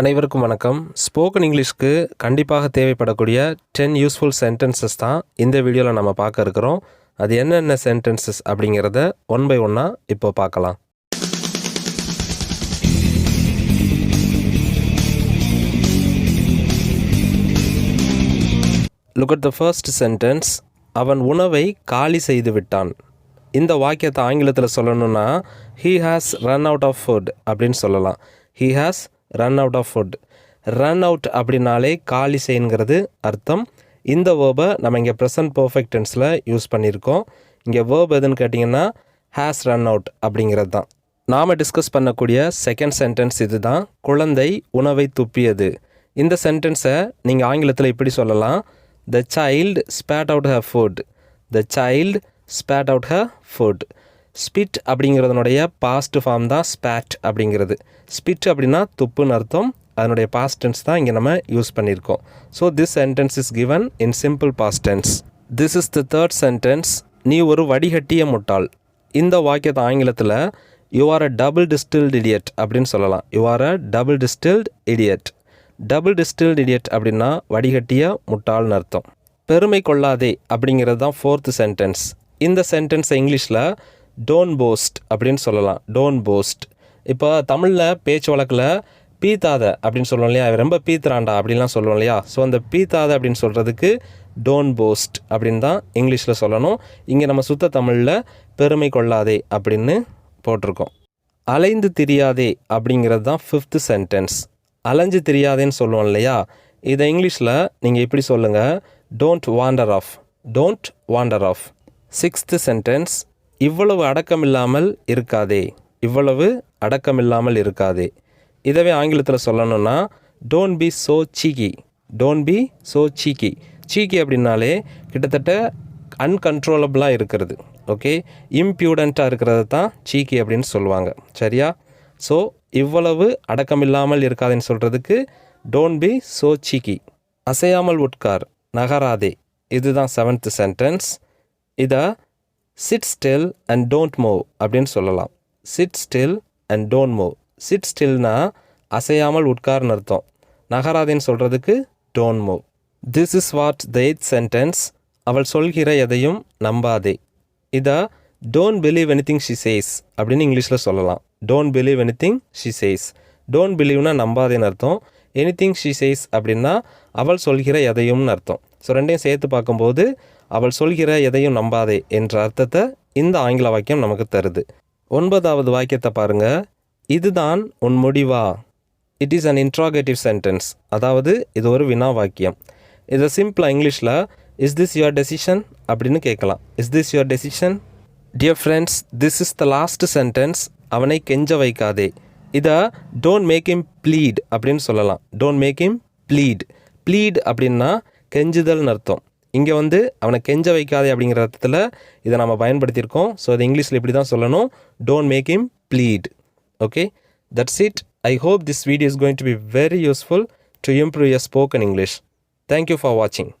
அனைவருக்கும் வணக்கம். ஸ்போக்கன் இங்கிலீஷ்க்கு கண்டிப்பாக தேவைப்படக்கூடிய டென் யூஸ்ஃபுல் சென்டென்சஸ் தான் இந்த வீடியோவில் நம்ம பார்க்க இருக்கிறோம். அது என்னென்ன சென்டென்சஸ் அப்படிங்கிறத ஒன் பை ஒன்னாக இப்போ பார்க்கலாம். Look at the first sentence அவன் உணவை காலி செய்து விட்டான். இந்த வாக்கியத்தை ஆங்கிலத்தில் சொல்லணும்னா he has run out of food அப்படின்னு சொல்லலாம். He has run out of food run out அப்படின்னாலே காலி செய்யுங்கிறது அர்த்தம். இந்த வேர்பை நம்ம இங்கே ப்ரெசன்ட் பர்ஃபெக்ட் டென்ஸில் யூஸ் பண்ணியிருக்கோம். இங்கே வேர்ப் எதுன்னு கேட்டிங்கன்னா ஹேஸ் ரன் அவுட் அப்படிங்கிறது தான். நாம் டிஸ்கஸ் பண்ணக்கூடிய செகண்ட் சென்டென்ஸ் இது தான் குழந்தை உணவை துப்பியது. இந்த சென்டென்ஸை நீங்கள் ஆங்கிலத்தில் இப்படி சொல்லலாம். The child spat out her food the child spat out her food spit அப்படிங்கிறதுனுடைய past form தான் ஸ்பேட் அப்படிங்கிறது. ஸ்பிட் அப்படின்னா துப்புன்னு அர்த்தம். அதனுடைய பாஸ்ட் டென்ஸ் தான் இங்கே நம்ம யூஸ் பண்ணியிருக்கோம். So this sentence is given in simple past tense this is the third sentence நீ ஒரு வடிகட்டிய முட்டாள். இந்த வாக்கியத்தை ஆங்கிலத்தில் you are a double distilled idiot அப்படின்னு சொல்லலாம். You are a double distilled idiot double distilled idiot அப்படின்னா வடிகட்டிய முட்டாள்னு அர்த்தம். பெருமை கொள்ளாதே அப்படிங்கிறது தான் ஃபோர்த்து சென்டென்ஸ் இந்த சென்டென்ஸை இங்கிலீஷில் டோன் போஸ்ட் அப்படின்னு சொல்லலாம். டோன் போஸ்ட் இப்போ தமிழில் பேச்சு வழக்கில் பீத்தாத அப்படின்னு சொல்லுவோம் இல்லையா? ரொம்ப பீத்துறாண்டா அப்படின்லாம் சொல்லுவோம் இல்லையா? ஸோ அந்த பீத்தாத அப்படின்னு சொல்கிறதுக்கு டோன் போஸ்ட் அப்படின்னு தான் இங்கிலீஷில் சொல்லணும். இங்கே நம்ம சுத்த தமிழில் பெருமை கொள்ளாதே அப்படின்னு போட்டிருக்கோம். அலைந்து திரியாதே அப்படிங்கிறது தான் ஃபிஃப்த்து சென்டென்ஸ் அலைஞ்சு திரியாதேன்னு சொல்லுவோம் இல்லையா? இதை இங்கிலீஷில் நீங்கள் இப்படி சொல்லுங்கள் don't wander off don't wander off sixth sentence இவ்வளவு அடக்கமில்லாமல் இருக்காதே. இவ்வளவு அடக்கமில்லாமல் இருக்காதே. இதவே ஆங்கிலத்தில் சொல்லணும்னா don't be so cheeky don't be so cheeky cheeky அப்படின்னாலே கிட்டத்தட்ட அன்கன்ட்ரோலபிளாக இருக்கிறது. ஓகே இம்ப்யூடண்ட்டாக இருக்கிறது தான் சீக்கி அப்படின்னு சொல்லுவாங்க. சரியா? ஸோ இவ்வளவு அடக்கமில்லாமல் இருக்காதுன்னு சொல்கிறதுக்கு டோன்ட் பி சோ சீக்கி அசையாமல் உட்கார். நகராதே. இதுதான் செவன்த் சென்டென்ஸ் இதை sit still and don't move அப்படின்னு சொல்லலாம். Sit still and don't move sit ஸ்டில்னா அசையாமல் உட்கார்னு அர்த்தம். நகராதேன்னு சொல்கிறதுக்கு don't move this is what the eighth sentence அவள் சொல்கிற எதையும் நம்பாதே. இதை don't believe anything she says அப்படின்னு இங்கிலீஷில் சொல்லலாம். Don't believe anything she says don't பிலீவ்னா நம்பாதேன்னு அர்த்தம். எனி திங் ஷி சேஸ் அப்படின்னா அவள் சொல்கிற எதையும்னு அர்த்தம். ஸோ ரெண்டையும் சேர்த்து பார்க்கும்போது அவள் சொல்கிற எதையும் நம்பாதே என்ற அர்த்தத்தை இந்த ஆங்கில வாக்கியம் நமக்கு தருது. ஒன்பதாவது வாக்கியத்தை பாருங்க. இதுதான் உன் முடிவா? It is an interrogative sentence அதாவது இது ஒரு வினா வாக்கியம். இதை சிம்பிளாக இங்கிலீஷில் இஸ் திஸ் யுவர் டெசிஷன் அப்படின்னு கேட்கலாம். Is this your decision dear friends this is the last sentence அவனை கெஞ்ச வைக்காதே. இதை டோன்ட் மேக் இம் ப்ளீட் அப்படின்னு சொல்லலாம். Don't make him plead plead அப்படின்னா கெஞ்சுதல்னு அர்த்தம். இங்கே வந்து அவனை கெஞ்ச வைக்காதே அப்படிங்கிற அர்த்தத்தில் இதை நம்ம பயன்படுத்தியிருக்கோம். ஸோ அது இங்கிலீஷில் இப்படி தான் சொல்லணும் don't make him plead okay that's it I hope this video is going to be very useful to improve your spoken English thank you for வாட்சிங்